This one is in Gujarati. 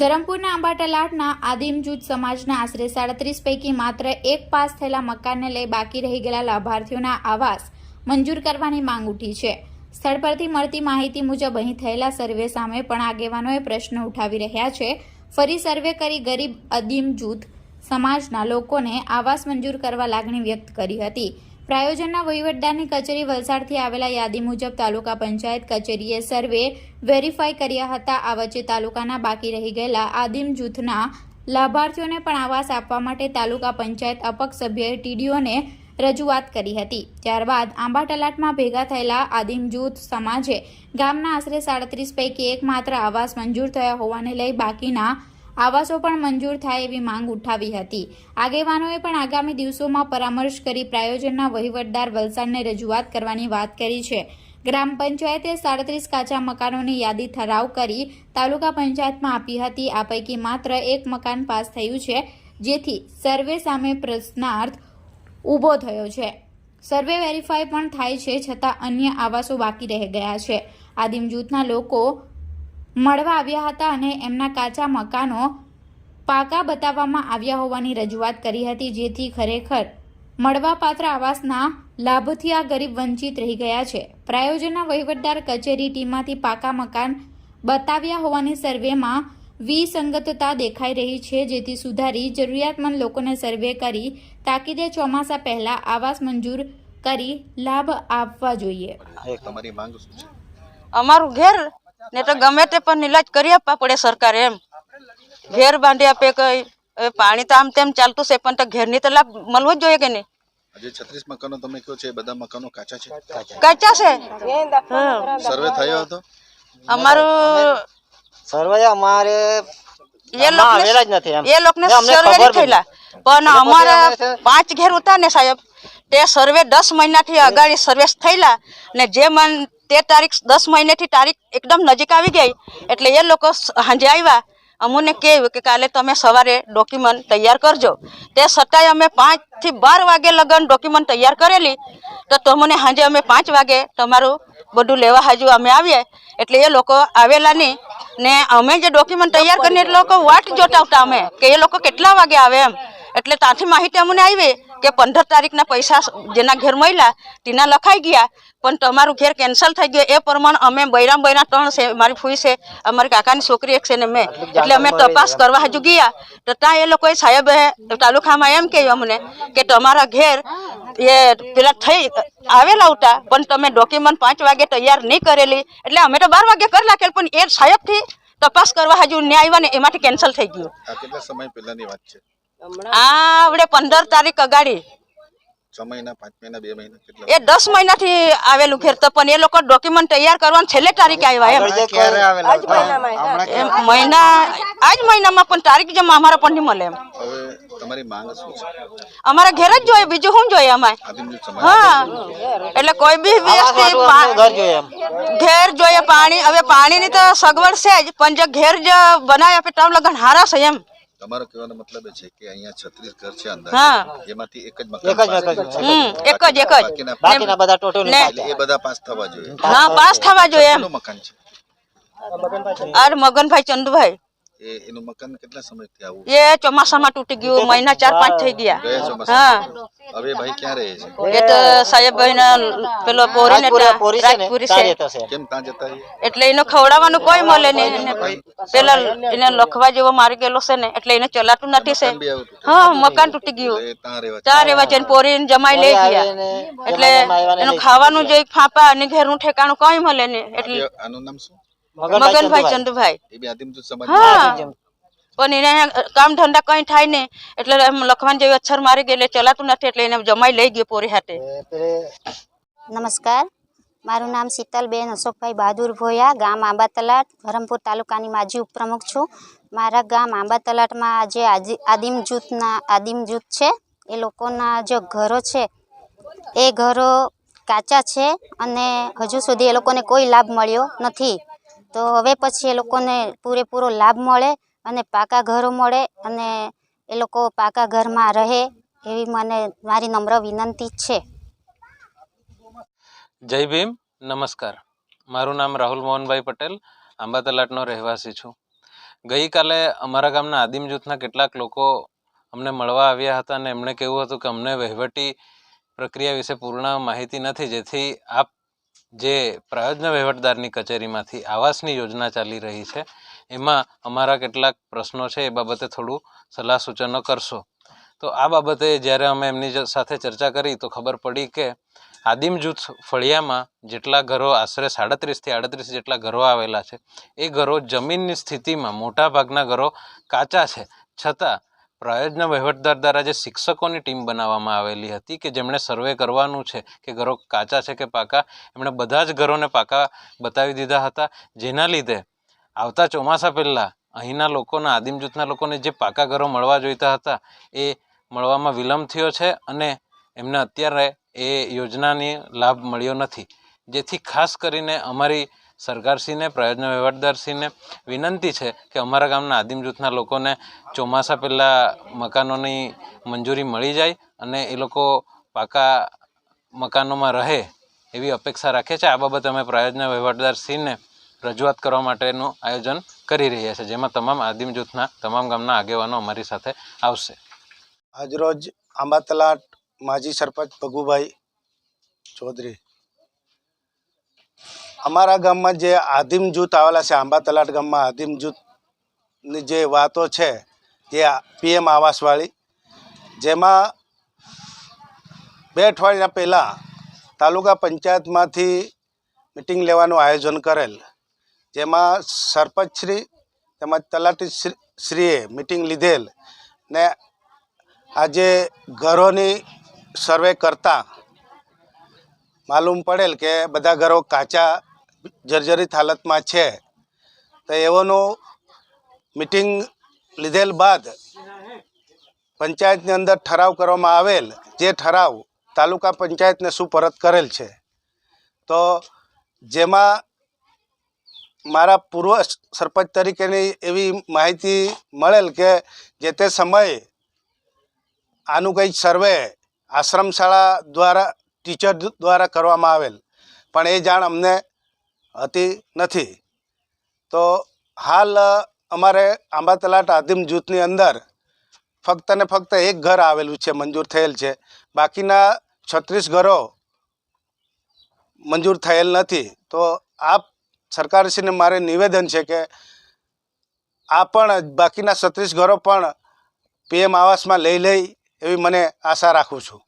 ધરમપુરના આંબાટલાટના આદિમ જૂથ સમાજના આશરે સાડત્રીસ પૈકી માત્ર એક પાસ થયેલા મકાનને લઈ બાકી રહી ગયેલા લાભાર્થીઓના આવાસ મંજૂર કરવાની માંગ ઉઠી છે. સ્થળ પરથી મળતી માહિતી મુજબ અહીં થયેલા સર્વે સામે પણ આગેવાનોએ પ્રશ્ન ઉઠાવી રહ્યા છે. ફરી સર્વે કરી ગરીબ અદીમ જૂથ સમાજના લોકોને આવાસ મંજૂર કરવા લાગણી વ્યક્ત કરી હતી. પ્રાયોજનના વહીવટદારની કચેરી વલસાડથી આવેલા યાદી મુજબ તાલુકા પંચાયત કચેરીએ સર્વે વેરીફાઈ કર્યા હતા. આ વચ્ચે તાલુકાના બાકી રહી ગયેલા આદિમ જૂથના લાભાર્થીઓને પણ આવાસ આપવા માટે તાલુકા પંચાયત અપક્ષ સભ્યએ ટીડીઓને રજૂઆત કરી હતી. ત્યારબાદ આંબા તલાટમાં ભેગા થયેલા આદિમ જૂથ સમાજે ગામના આશરે સાડત્રીસ પૈકી એકમાત્ર આવાસ મંજૂર થયા હોવાને લઈ બાકીના આવાસો પણ મંજૂર થાય એવી માંગ ઉઠાવી હતી. આગેવાનોએ પણ આગામી દિવસોમાં પરામર્શ કરી પ્રાયોજનના વહીવટદાર વલસાડને રજૂઆત કરવાની વાત કરી છે. ગ્રામ પંચાયતે સાડત્રીસ કાચા મકાનોની યાદી ઠરાવ કરી તાલુકા પંચાયતમાં આપી હતી. આ પૈકી માત્ર એક મકાન પાસ થયું છે, જેથી સર્વે સામે પ્રશ્નાર્થ ઊભો થયો છે. સર્વે વેરીફાઈ પણ થાય છે, છતાં અન્ય આવાસો બાકી રહી ગયા છે. આદિમ જૂથના લોકો મળવા આવ્યા હતા અને એમના કાચા મકાનો પાકા બતાવવામાં આવ્યા હોવાની રજૂઆત કરી હતી જેથી ખરેખર મળવાપાત્ર આવાસના લાભથી આ ગરીબ વંચિત રહી ગયા છે. પ્રાયોજનના વહીવટદાર કચેરી ટીમમાંથી પાકા મકાન બતાવ્યા હોવાની સર્વેમાં વિસંગતતા દેખાઈ રહી છે જેથી સુધારી જરૂરિયાતમંદ લોકોને સર્વે કરી તાકીદે ચોમાસા પહેલા આવાસ મંજૂર કરી લાભ આપવા જોઈએ. તમારી માંગ શું છે? અમારું ઘેર ને તો ગમે તે પણ ઇલાજ કરી આપવા પડે સરકારે એમ. ઘેર બાંધી આપે કઈ હવે પાણી તો આમ તેમ ચાલતું છે પણ તો ઘેરની તો લાભ મળવો જ જોઈએ કે નહીં? આજે છત્રીસ મકાનો તમે કહો છો એ બધા મકાનો કાચા છે? કાચા છે? સર્વે થયો હતો? અમારું સર્વે અમારે એ આમાં આવેલા જ નથી એમ. લોકોને એ લોકોને સર્વે થયેલા. પણ અમારા પાંચ ઘેર ઉતા ને સાહેબ. તે સર્વે દસ મહિનાથી અગાડી સર્વે થયેલા ને જે મન તે તારીખ, દસ મહિનેથી તારીખ એકદમ નજીક આવી ગઈ. એટલે એ લોકો સાંજે આવ્યા. અમને કહેવું કે કાલે તમે સવારે ડોક્યુમેન્ટ તૈયાર કરજો. તે છતાંય અમે પાંચથી બાર વાગે લગન ડોક્યુમેન્ટ તૈયાર કરેલી. તો તમને સાંજે અમે પાંચ વાગે તમારું બધું લેવા હાજુ અમે આવીએ. એટલે એ લોકો આવેલા નહીં. ને અમે જે ડોક્યુમેન્ટ તૈયાર કરીને એ લોકો વાટ જોતા હતા અમે, કે એ લોકો કેટલા વાગે આવે એમ. એટલે ત્યાંથી માહિતી અમને આવી. કે પંદર તારીખના પૈસા જેના ઘેર મળ્યા તેના લખાઈ ગયા પણ તમારું ઘેર કેન્સલ થઈ ગયું. એ પ્રમાણે અમે બૈરામ બૈરા ત્રણ છે મારી ફૂઈ છે અમારી કાકાની છોકરી એક છે ને મેં. એટલે અમે તપાસ કરવા હજુ ગયા. તો ત્યાં એ લોકોએ સાહેબે તાલુકામાં એમ કહ્યું અમને કે તમારા ઘેર એ પેલા થઈ આવેલા હતા પણ તમે ડોક્યુમેન્ટ પાંચ વાગે તૈયાર નહીં કરેલી. એટલે અમે તો બાર વાગે કરી નાખેલ પણ એ સાહેબથી તપાસ કરવા હજુ ન્યાય આવ્યા ને એમાંથી કેન્સલ થઈ ગયું. કેટલા સમય પહેલાની વાત છે? આ આપણે પંદર તારીખ અગાડી. મહિના મહિના એ દસ મહિનાથી આવેલું ઘેર તો પણ એ લોકો ડોક્યુમેન્ટ તૈયાર કરવાનું છેલ્લે તારીખે આવ્યા એમ. આવેલા? મહિના આજ મહિનામાં પણ તારીખ જમા અમારા પણ નહીં મળે એમ. હવે તમારી માંગ શું છે? અમારા ઘેર જ જોઈએ બીજું શું જોઈએ અમારે? હા. એટલે કોઈ બી વ્યક્તિ વાળું અમને ઘર જોઈએ એમ. ઘેર જોઈએ પાણી હવે પાણીની તો સગવડ છે જ પણ જે ઘેર જે બનાવી આપે તો લગન હારા છે એમ. તમારો કહેવાનો મતલબ એ છે કે અહીંયા છત્રીસ ઘર છે અંદર એમાંથી એક જ એક જ મકાન એક જ એક જ. બાકીના બધા ટોટલ એ બધા પાસ થવા જોઈએ. હા પાસ થવા જોઈએ મકાન છે? આ મગનભાઈ ચંદુભાઈ. એનું મકાન કેટલા સમયથી આવું? એ ચોમાસામાં તૂટી ગયું મહિના ચાર પાંચ થઈ ગયા. હા. હવે ભાઈ ક્યાં રહે છે? એ તો સાહેબભાઈ ના પેલો પોરી ને? પોરી રાજપુરી છે. કેમ ત્યાં જતા એટલે એને ખવડાવવાનું કોઈ મળે નહીં. પેલા એને લખવા જેવો મારી ગયેલો છે ને એટલે એને ચલાતું નથી છે. હા મકાન તૂટી ગયું. ત્યાં રહેવા ચાર એવા છે પોરી જમાઈ લઈ ગયા. એટલે એનું ખાવાનું જે ફાંપા અને ઘેરનું ઠેકાણું કઈ મળે નહીં. એટલે આનું નામ શું? મગનભાઈ ચંદુભાઈ. એ બી સમાજ હા. પણ એને કામ ધંધા કઈ થાય ને એટલે લખવાન જેવી અક્ષર મારી ગઈ એટલે ચલાતું નથી એટલે એને જમાઈ લઈ ગયો પોરી હાથે નમસ્કાર. મારું નામ શીતલબેન અશોકભાઈ બહાદુર ભોયા ગામ આંબા તલાટ ધરમપુર તાલુકાની માજી ઉપપ્રમુખ છું. મારા ગામ આંબા તલાટમાં જે આજી આદિમ જૂથના આદિમ જૂથ છે. એ લોકોના જે ઘરો છે એ ઘરો કાચા છે અને હજુ સુધી એ લોકોને કોઈ લાભ મળ્યો નથી. તો હવે પછી એ લોકોને પૂરેપૂરો લાભ મળે અને પાકા ઘરો મળે અને એ લોકો પાકા ઘરમાં રહે એવી મને મારી નમ્ર વિનંતી છે. જય ભીમ, નમસ્કાર. મારું નામ રાહુલ મોહનભાઈ પટેલ, આંબા તલાટનો રહેવાસી છું. ગઈકાલે અમારા ગામના આદિમ જૂથના કેટલાક લોકો અમને મળવા આવ્યા હતા અને એમણે કહેવું હતું કે અમને વહીવટી પ્રક્રિયા વિશે પૂર્ણ માહિતી નથી, જેથી આપ જે પ્રયોજન વહીવટદારની કચેરીમાંથી આવાસની યોજના ચાલી રહી છે, એમાં અમારા કેટલાક પ્રશ્નો છે, એ બાબતે થોડું સલાહ સૂચનો કરશો. તો આ બાબતે જ્યારે અમે એમની સાથે ચર્ચા કરી, તો ખબર પડી કે આદિમ જૂથ ફળિયામાં જેટલા ઘરો આશરે સાડત્રીસથી આડત્રીસ જેટલા ઘરો આવેલા છે, એ ઘરો જમીનની સ્થિતિમાં મોટા ભાગના ઘરો કાચા છે. છતાં પ્રયોજન વહીવટદાર દ્વારા જે શિક્ષકોની ટીમ બનાવવામાં આવેલી હતી કે જેમણે સર્વે કરવાનું છે, કે ઘરો કાચા છે કે પાકા, એમણે બધા જ ઘરોને પાકા બતાવી દીધા હતા. જેના લીધે આવતા ચોમાસા પહેલાં અહીંના લોકોના આદિમ જૂથના લોકોને જે પાકા ઘરો મળવા જોઈતા હતા, એ મળવામાં વિલંબ થયો છે અને એમને અત્યારે એ યોજનાની લાભ મળ્યો નથી. જેથી ખાસ કરીને અમારી સરકારશ્રીને, પ્રયોજન વહીવટદારશ્રીને વિનંતી છે કે અમારા ગામના આદિમ જૂથના લોકોને ચોમાસા પહેલાં મકાનોની મંજૂરી મળી જાય અને એ લોકો પાકા મકાનોમાં રહે એવી અપેક્ષા રાખે છે. આ બાબતે અમે પ્રયોજન વહીવટદારશ્રીને રજૂઆત કરવા માટેનું આયોજન કરી રહ્યા છે, જેમાં તમામ આદિમ જૂથના, તમામ ગામના આગેવાનો અમારી સાથે આવશે. આજરોજ આંબા તલાટ માજી સરપંચ ભગુભાઈ ચૌધરી અમારા ગામમાં જે આદિમ જૂથ આવેલા છે, આંબા તલાટ ગામમાં આદિમ જૂથની જે વાતો છે જે પીએમ આવાસવાળી, જેમાં બે અઠવાડિયા પહેલાં તાલુકા પંચાયતમાંથી મિટિંગ લેવાનું આયોજન કરેલ, જેમાં સરપંચશ્રી તેમજ તલાટી શ્રી શ્રીએ મિટિંગ લીધેલ ને આજે ઘરોની સર્વે કરતા માલુમ પડેલ કે બધા ઘરો કાચા જર્જરિત હાલતમાં છે. તો એઓનું મિટિંગ લીધેલ બાદ પંચાયતની અંદર ઠરાવ કરવામાં આવેલ, જે ઠરાવ તાલુકા પંચાયતને સુપરત કરેલ છે. તો જેમાં મારા પૂર્વ સરપંચ તરીકેની એવી માહિતી મળેલ કે જે તે સમયે આનું કંઈ સર્વે આશ્રમ શાળા દ્વારા, ટીચર દ્વારા કરવામાં આવેલ. પણ એ જાણ અમને હતી નથી. તો હાલ અમારે આંબા તલાટ આદિમ જૂથની અંદર ફક્ત ને ફક્ત એક ઘર આવેલું છે, મંજૂર થયેલ છે. બાકીના છત્રીસ ઘરો મંજૂર થયેલ નથી. તો આપ સરકારશ્રીને મારે નિવેદન છે કે આ પણ, બાકીના છત્રીસ ઘરો પણ પીએમ આવાસમાં લઈ લઈ એવી મને આશા રાખું છું.